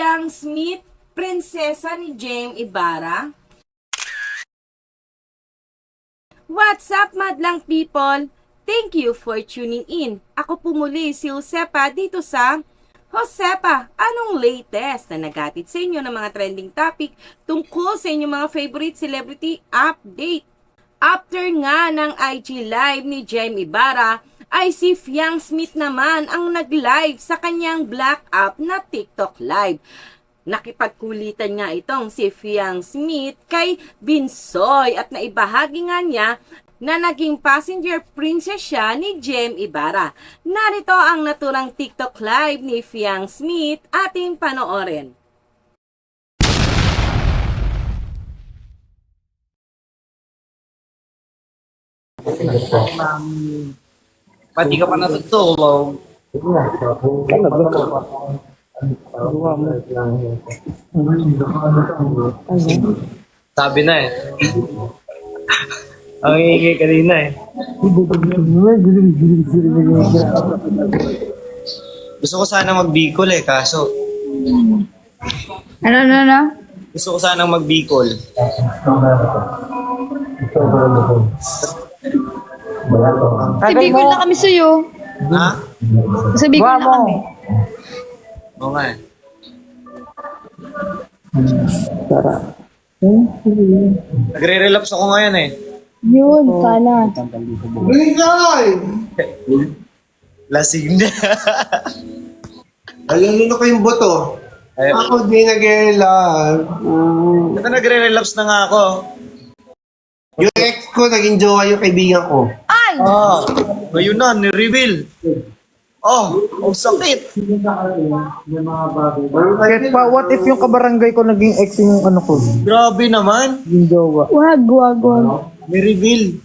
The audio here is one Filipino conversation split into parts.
Fiang Smith, prinsesa ni James Ibarra? What's up, madlang people? Thank you for tuning in. Ako po muli si Josepa dito sa Josepa, anong latest na nagatid sa inyo ng mga trending topic tungkol sa inyong mga favorite celebrity update? After nga ng IG live ni Jem Ibarra, ay si Fiang Smith naman ang nag-live sa kanyang black app na TikTok live. Nakipagkulitan nga itong si Fiang Smith kay Binsoy at naibahagi nga niya na naging passenger princess siya ni Jem Ibarra. Narito ang naturang TikTok live ni Fiang Smith ating panoorin. Pati ka pa natutulog. Sabi na eh. Ang ingay kanina eh. Gusto ko sana magbikol eh, kaso Ano, ano, ano? gusto ko sana magbikol. Sa Bicol na kami sa'yo. Ha? Sa Bicol na kami. Oo nga eh. Nagre-relapse ako ngayon eh. Yun, sana. Lasing na. Alam nyo na kayong boto. Ay, Ako di. Mm. Ito nagre-relapse na nga ako. Yung ex ko, naging jowa yung kaibigan ko. Ay! Ah, ngayon na, ni-reveal. Oh, ang sakit. Kahit pa, what if yung kabarangay ko naging ex yung ano ko? Grabe naman. Yung jowa. Wag, wag, wag. Ni-reveal.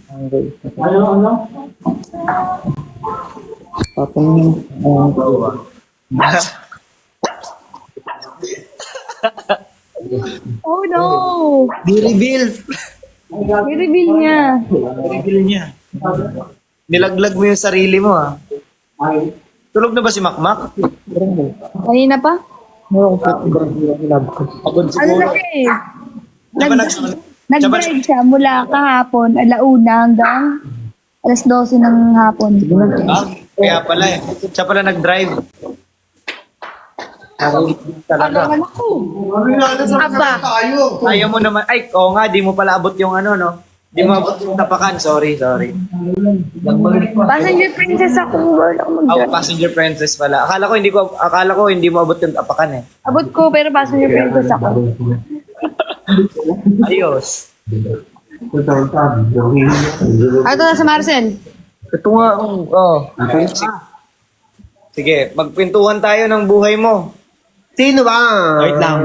Tapos, uh, Oh no! Ni-reveal. I-reveal niya. Ni-reveal niya. Nilaglag mo yung sarili mo ah. Tulog na ba si Makmak? Kanina pa? ko. Pagod Ano siguro. na siya eh? Siya ba nag... Nag-drive siya mula kahapon, alauna hanggang alas 12 ng hapon. Ah, kaya pala eh. Siya pala nag-drive. Talaga. Ano ako? Wala na sa Aba. tayo. Ayaw mo naman. Ay, oo nga, di mo pala abot yung ano, no? Di mo abot yung tapakan. Sorry, sorry. Passenger princess ako. Wala akong Oh, passenger princess pala. Akala ko hindi ko akala ko hindi mo abot yung tapakan eh. Abot ko, pero passenger princess ako. Ayos. Ah, ito na sa Marcel. Ito nga, oh. Sige, magpintuhan tayo ng buhay mo. Sino ba? Wait lang.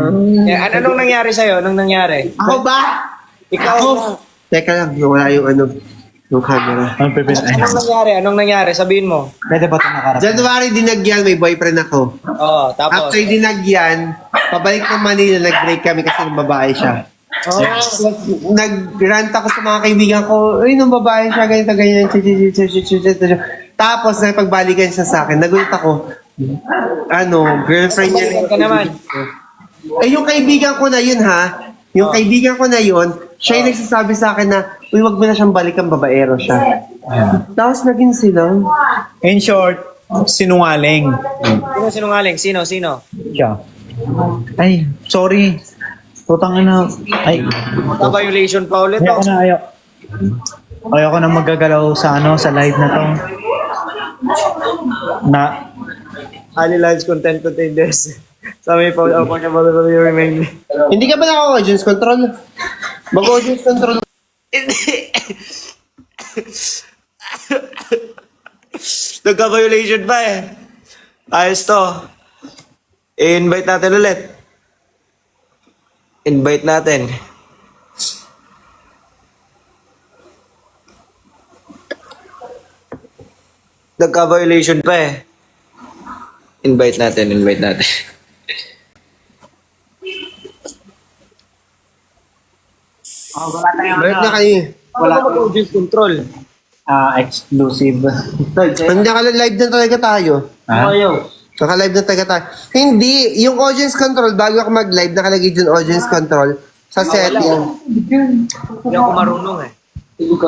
Eh, ano nung nangyari sa'yo? Anong nangyari? Ako ba? Ikaw, Teka lang, wala yung ano, yung camera. Ang pipin. Anong nangyari? Anong nangyari? Sabihin mo. Pwede ba ito nakarap? January dinagyan, may boyfriend ako. Oo, tapos. After dinagyan, pabalik ng Manila, nag-break kami kasi ng babae siya. Oh, nag-rant ako sa mga kaibigan ko, ay, nung babae siya, ganito, ganyan, tapos, napagbalikan siya sa akin, nagulat ako, ano, girlfriend niya. Ka naman. Eh, yung kaibigan ko na yun, ha? Yung oh. kaibigan ko na yun, siya yung nagsasabi sa akin na, uy, wag mo na siyang balikan, babaero siya. Tapos, naging sila. In short, sinungaling. Sino sinungaling? Sino? Sino? Siya. Ay, sorry. Putang ina. Ay, Ka-violation pa ulit. ayoko Oh. na, ayoko. Ayoko na magagalaw sa ano, sa live na to. Na, Ali Lives Content Contenders. Sa may pa ako niya ba ba yung remain? Hindi ka ba naka-audience control? Mag-audience control. Nagka-violation pa eh. Ayos to. I-invite natin ulit. Invite natin. Nagka-violation pa eh. Invite natin, invite natin. Balik na kayo. Wala ka audience control. ah, exclusive. Nandiyan ka lang live na talaga tayo. Ha? Ayaw. Naka-live na taga tayo. Hindi, yung audience control, bago ako mag-live, nakalagay dun audience control sa setting. Hindi ako marunong eh.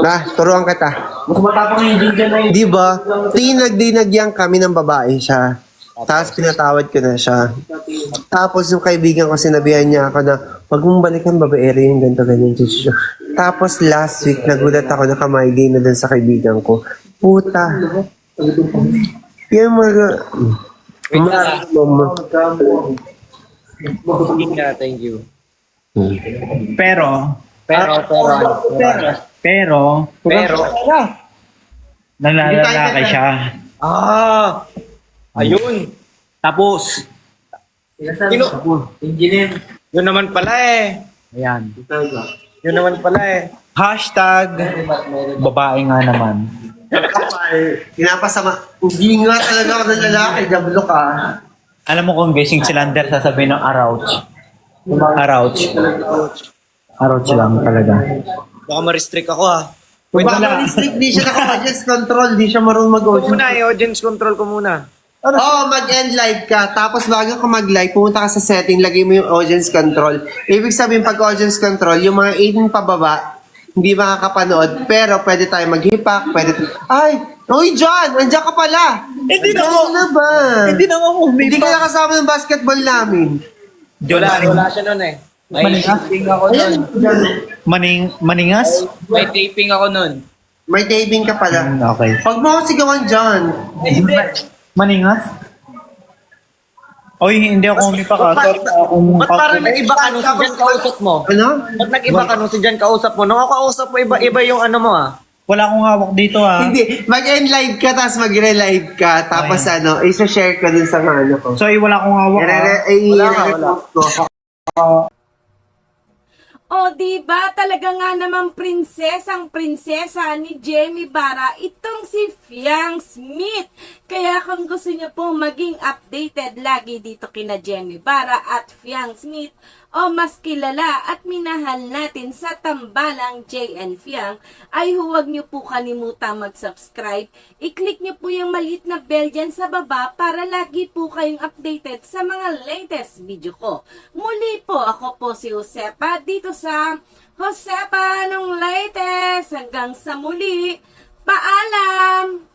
Na, turuan kita. Mas matapang yung ginger na Di ba? Tinag-dinagyan kami ng babae siya. Tapos pinatawad ko na siya. Tapos yung kaibigan ko, sinabihan niya ako na, wag mong balikan babaero yung ganito, ganyan. Tapos last week, nagulat ako na kamay na dun sa kaibigan ko. Puta. Yung mga... mga mama. Thank you. Pero, Pero, pero, pero. pero, Pero, nalalalaki siya. ah, ayun. Tapos, Sino? Engineer. Yun naman pala eh. ayan. Yun naman pala eh. Hashtag, babae nga naman. Pinapasama. Hindi nga talaga ako ng lalaki. Jablo ka. Alam mo kung gising si Lander, sasabihin ng arouch. Arouch. Arouch lang talaga. Baka ma-restrict ako ah. Wait Baka lang. restrict, di siya naka-audience control. Di siya marunong mag-audience muna, i-audience control ko muna. Oo, oh, mag-end live ka. Tapos bago ka mag-live, pumunta ka sa setting, lagay mo yung audience control. Ibig sabihin, pag audience control, yung mga 18 pababa, hindi makakapanood. Pero pwede tayo maghipak, pwede Ay! Uy, John! Andiyan ka pala! Hindi na ako- na ba? Hindi na ako Hindi ka nakasama ng basketball namin. Wala, wala siya nun eh. May Maningas? taping ako nun. maning, maningas? May taping ako nun. May taping ka pala. Hmm, Okay. Huwag mo ako sigawan, John. Hindi. Maningas? Oy, hindi ako umipa ka. Sorry ako Ba't parang nag-iba ka nung si Jan kausap mo? Ano? Ba't nag-iba ka nung si Jan kausap mo? Nung ako kausap mo, iba-iba yung ano mo ah. Wala akong hawak dito ah. Hindi. Mag-end live ka, tapos magre-live ka. Tapos ano, isa-share ko dun sa mga ano ko. So, wala akong hawak ah. Eh, Wala ka, i-repost ko. O, di ba talaga nga naman prinsesang prinsesa ni Jamie Bara itong si Fiang Smith. Kaya kung gusto niyo po maging updated lagi dito kina Jamie Bara at Fiang Smith o mas kilala at minahal natin sa tambalang JN Fiang ay huwag niyo po kalimutan mag-subscribe. I-click niyo po yung maliit na bell dyan sa baba para lagi po kayong updated sa mga latest video ko. Muli po, ako po si Josepa dito sa Josepa nung latest. Hanggang sa muli, paalam!